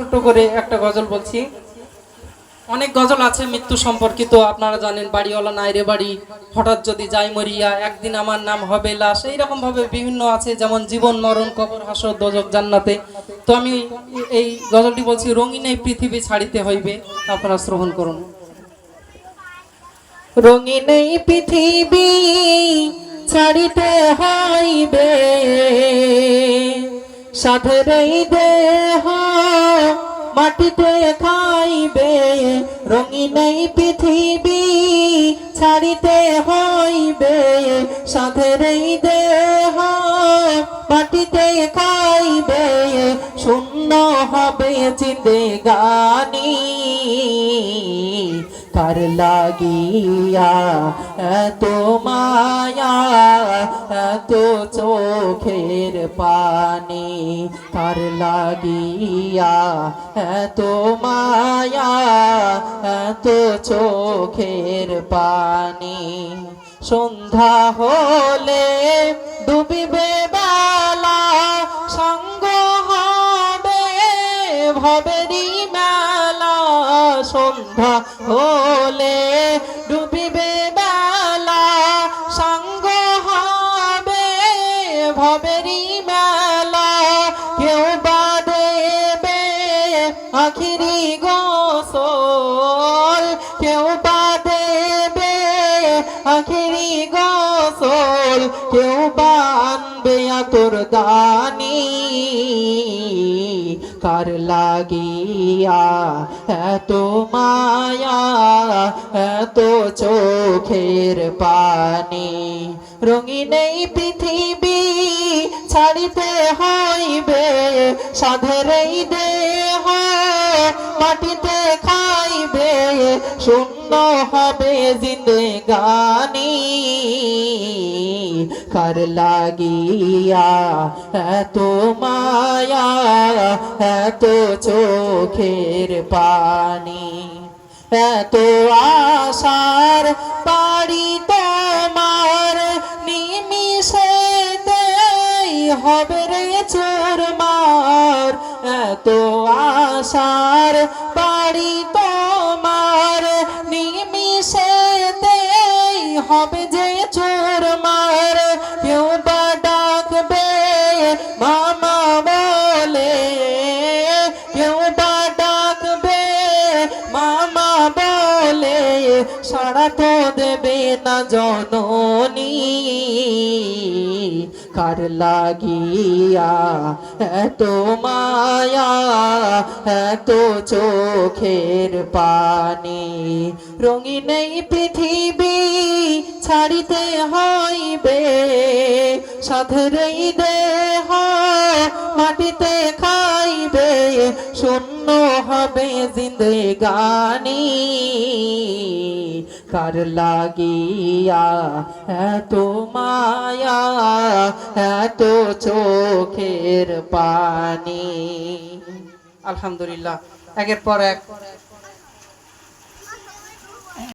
ছোট করে একটা গজল বলছি। অনেক গজল আছে মৃত্যু সম্পর্কিত, আপনারা জানেন বাড়িওয়ালা নাইরে বাড়ি, হঠাৎ যদি যাই মরিয়া, একদিন আমার নাম হবে লাশ। এইরকম ভাবে বিভিন্ন আছে, যেমন জীবন, মরণ, কবর, হাসর, দোজক, জান্নাতে। তো আমি এই গজলটি বলছি, রঙিন এই পৃথিবী ছাড়িতে হইবে, আপনারা শ্রবণ করুন। রঙিন এই পৃথিবী ছাড়িতে হইবে। সাধের দে দেহ মাটিতে খাইবে, রঙিন পৃথিবী ছাড়িতে হইবে। সাধের রই দেহ মাটিতে খাইবে, শূন্য হবে চিন্তে গানি। কার লাগিয়া, এত মায়া, এত চোখের পানি কার লাগিয়া, এত মায়া, এত চোখের পানি। সন্ধ্যা হলে ডুবিবে বেলা, সঙ্গ হবে ভবেরি মেলা সন্ধ্যা হলে ডুবিবে বেলা, সঙ্গ হবে ভবেরি মেলা। কেউ বা দেবে আখিরি গোসল, কেউ বা দেবে আখিরি গোসল, কেউ বা আনবে আতর দানি। কার লাগিয়া, এত মায়া, এত চোখের পানি। রঙিন এই পৃথিবী ছাড়িতে হইবে, সাধের এই দেহ মাটিতে খাইবে, শূন্য হবে জিন্দেগানি। কার লাগিয়া এত মায়া এত চোখের পানি এত আশার পারি তোমার নিমিশেতে হবে রে চোরমার এত আশার পারি তোমার নিমিশেতে হবে যে চোরমার কেউ সারা তো দেবে না জননী। কার লাগিয়া এত মায়া, এত চোখের পানি। রঙিন এই পৃথিবী ছাড়িতে হইবে, সাধের এই শূন্য হবে জিন্দেগানি। কার লাগিয়া এত মায়া এত চোখের পানি। আলহামদুলিল্লাহ। একের পর এক